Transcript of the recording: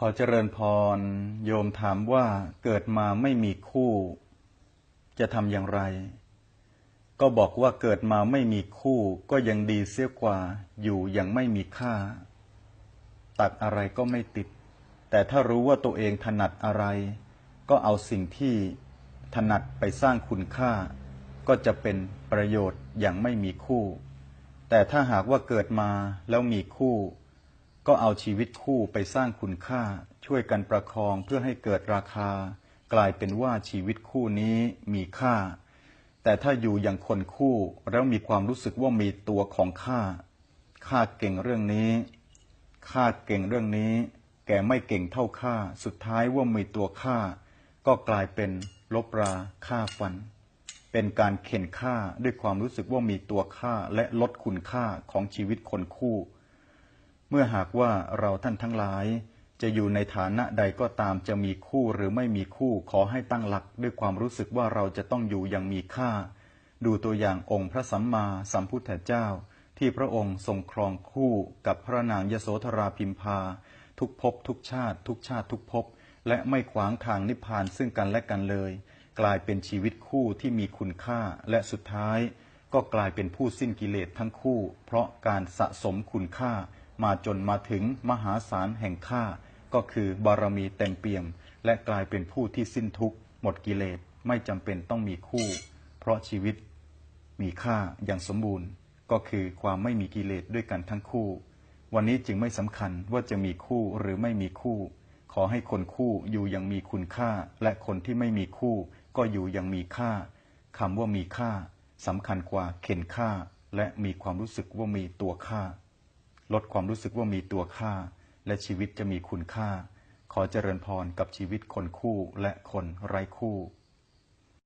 ขอเจริญพร โยมถามว่าเกิดมาไม่มีคู่ จะทำอย่างไร ก็บอกว่าเกิดมาไม่มีคู่ก็ยังดีเสียกว่า อยู่อยังไม่มีค่า ตัดอะไรก็ไม่ติด แต่ถ้ารู้ว่าตัวเองถนัดอะไร ก็เอาสิ่งที่ถนัดไปสร้างคุณค่า ก็จะเป็นประโยชน์อย่างไม่มีคู่ แต่ถ้าหากว่าเกิดมาแล้วมีคู่ ก็เอาชีวิตคู่ไปสร้างคุณค่าช่วยกันประคองเพื่อให้เกิดราคา กลายเป็นว่าชีวิตคู่นี้มีค่า แต่ถ้าอยู่อย่างคนคู่แล้วมีความรู้สึกว่ามีตัวของข้าข้าเก่งเรื่องนี้ข้าเก่งเรื่องนี้ แกไม่เก่งเท่าข้าสุดท้ายว่ามีตัวข้าก็กลายเป็นลบราฆ่าฟัน เป็นการเข็นฆ่าด้วยความรู้สึกว่ามีตัวข้าและลดคุณค่าของชีวิตคนคู่ เมื่อหากว่าเราท่านทั้งหลาย จะอยู่ในฐานะใดก็ตามจะมีคู่หรือไม่มีคู่ขอให้ตั้งหลัก ด้วยความรู้สึกว่าเราจะต้องอยู่อย่างมีค่า ดูตัวอย่างองค์พระสัมมาสัมพุทธเจ้า ที่พระองค์ทรงครองคู่กับพระนางยโสธราพิมพา ทุกภพทุกชาติ ทุกชาติทุกภพและไม่ขวางทางนิพพานซึ่งกันและกันเลย กลายเป็นชีวิตคู่ที่มีคุณค่าและสุดท้าย ก็กลายเป็นผู้สิ้นกิเลสทั้งคู่ เพราะการสะสมคุณค่า มาจนมาถึงมหาศาลแห่งค่าก็คือบารมีเต็มเปี่ยม และกลายเป็นผู้ที่สิ้นทุกข์หมดกิเลสไม่จำเป็นต้องมีคู่ เพราะชีวิตมีค่าอย่างสมบูรณ์ ก็คือความไม่มีกิเลสด้วยกันทั้งคู่ วันนี้จึงไม่สำคัญว่าจะมีคู่หรือไม่มีคู่ ขอให้คนคู่อยู่อย่างมีคุณค่า และคนที่ไม่มีคู่ ก็อยู่อย่างมีค่าคำว่ามีค่าสำคัญกว่าเข็นค่า และมีความรู้สึกว่ามีตัวค่า ลดความรู้สึกว่ามีตัวค่า และชีวิตจะมีคุณค่า ขอเจริญพรกับชีวิตคนคู่และคนไร้คู่